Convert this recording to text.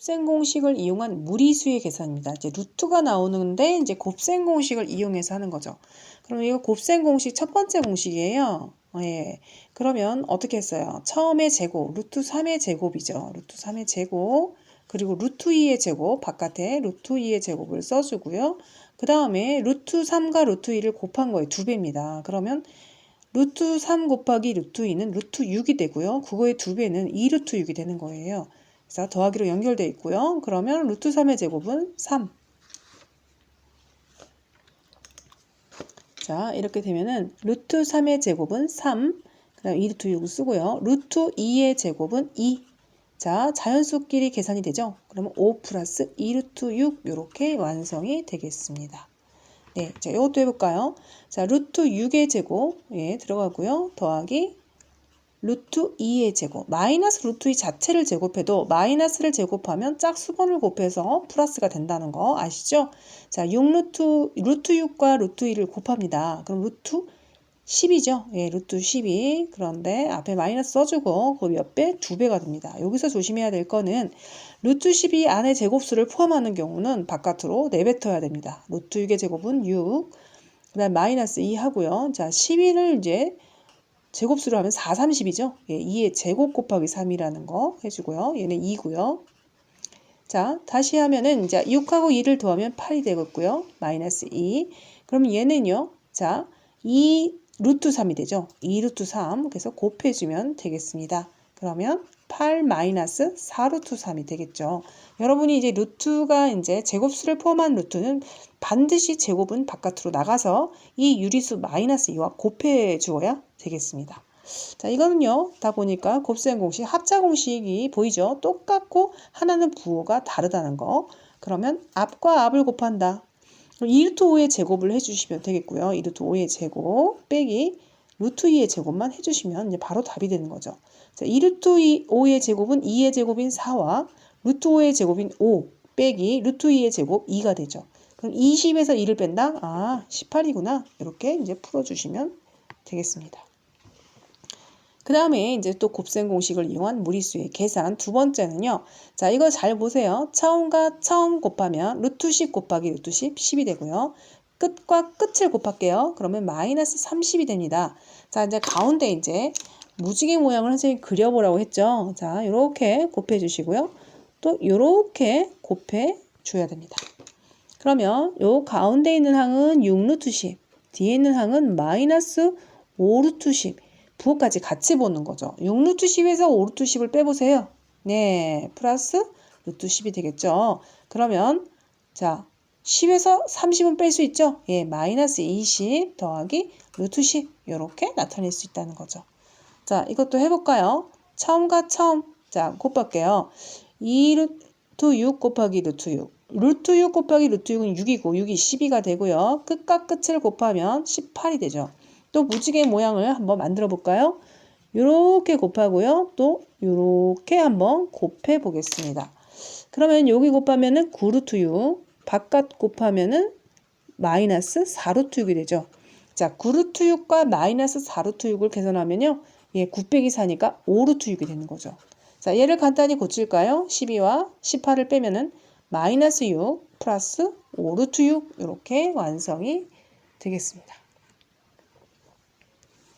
곱셈 공식을 이용한 무리수의 계산입니다. 이제 루트가 나오는데 이제 곱셈 공식을 이용해서 하는 거죠. 그럼 이거 곱셈 공식 첫 번째 공식이에요. 예. 그러면 어떻게 했어요? 처음에 제곱, 루트 3의 제곱이죠. 루트 3의 제곱, 그리고 루트 2의 제곱, 바깥에 루트 2의 제곱을 써주고요. 그 다음에 루트 3과 루트 2를 곱한 거예요. 두 배입니다. 그러면 루트 3 곱하기 루트 2는 루트 6이 되고요. 그거의 두 배는 2 루트 6이 되는 거예요. 그래서 더하기로 연결되어 있고요. 그러면 루트 3의 제곱은 3. 자, 이렇게 되면은 루트 3의 제곱은 3. 그 다음 2 루트 6을 쓰고요. 루트 2의 제곱은 2. 자, 자연수끼리 계산이 되죠? 그러면 5 플러스 2 루트 6 이렇게 완성이 되겠습니다. 네, 자, 이것도 해볼까요? 자, 루트 6의 제곱, 예, 들어가고요. 더하기 루트 2의 제곱, 마이너스 루트 2 자체를 제곱해도 마이너스를 제곱하면 짝수번을 곱해서 플러스가 된다는 거 아시죠? 자, 6 루트, 루트 6과 루트 2를 곱합니다. 그럼 루트 10이죠? 예, 루트 12. 그런데 앞에 마이너스 써주고 그 몇 배? 두 배가 됩니다. 여기서 조심해야 될 거는 루트 12 안에 제곱수를 포함하는 경우는 바깥으로 내뱉어야 됩니다. 루트 6의 제곱은 6. 그 다음 마이너스 2 하고요. 자, 12를 이제 제곱수로 하면 4, 30이죠. 예, 2의 제곱 곱하기 3이라는 거 해주고요. 얘는 2고요. 자, 다시 하면은 이제 6하고 2를 더하면 8이 되겠고요. 마이너스 2. 그럼 얘는요. 자, 2 루트 3이 되죠. 2 루트 3. 그래서 곱해주면 되겠습니다. 그러면 8 마이너스 4 루트 3이 되겠죠. 여러분이 이제 루트가 이제 제곱수를 포함한 루트는 반드시 제곱은 바깥으로 나가서 이 유리수 마이너스 2와 곱해 주어야 되겠습니다. 자, 이거는요, 다 보니까 곱셈 공식, 합자 공식이 보이죠? 똑같고 하나는 부호가 다르다는 거. 그러면 앞과 앞을 곱한다. 그럼 2루트 5의 제곱을 해주시면 되겠고요. 2루트 5의 제곱 빼기 루트 2의 제곱만 해주시면 이제 바로 답이 되는 거죠. 자, 2루트 5의 제곱은 2의 제곱인 4와 루트 5의 제곱인 5 빼기 루트 2의 제곱 2가 되죠. 그럼 20에서 2를 뺀다? 아, 18이구나. 이렇게 이제 풀어주시면 되겠습니다. 그 다음에 이제 또 곱셈 공식을 이용한 무리수의 계산 두 번째는요. 자, 이거 잘 보세요. 처음과 처음 곱하면 루트 10 곱하기 루트 10, 10이 되고요. 끝과 끝을 곱할게요. 그러면 마이너스 30이 됩니다. 자, 이제 가운데 이제 무지개 모양을 선생님이 그려보라고 했죠. 자, 이렇게 곱해 주시고요. 또 이렇게 곱해 줘야 됩니다. 그러면 요 가운데 있는 항은 6루트 10, 뒤에 있는 항은 마이너스 5루트 10, 부호까지 같이 보는 거죠. 6루트 10에서 5루트 10을 빼보세요. 네, 플러스 루트 10이 되겠죠. 그러면 자 10에서 30은 뺄 수 있죠. 예, 마이너스 20 더하기 루트 10 이렇게 나타낼 수 있다는 거죠. 자, 이것도 해볼까요? 처음과 처음 자 곱할게요. 2 루트 6 곱하기 루트 6 루트 6 곱하기 루트 6은 6이고 6이 12가 되고요. 끝과 끝을 곱하면 18이 되죠. 또 무지개 모양을 한번 만들어 볼까요? 이렇게 곱하고요. 또 이렇게 한번 곱해 보겠습니다. 그러면 여기 곱하면은 9루트 6, 바깥 곱하면은 마이너스 4루트 6이 되죠. 자, 9루트 6과 마이너스 4루트 6을 계산하면요. 예, 9 빼기 4니까 5루트 6이 되는 거죠. 자, 얘를 간단히 고칠까요? 12와 18을 빼면은 마이너스 6 플러스 5루트 6 이렇게 완성이 되겠습니다.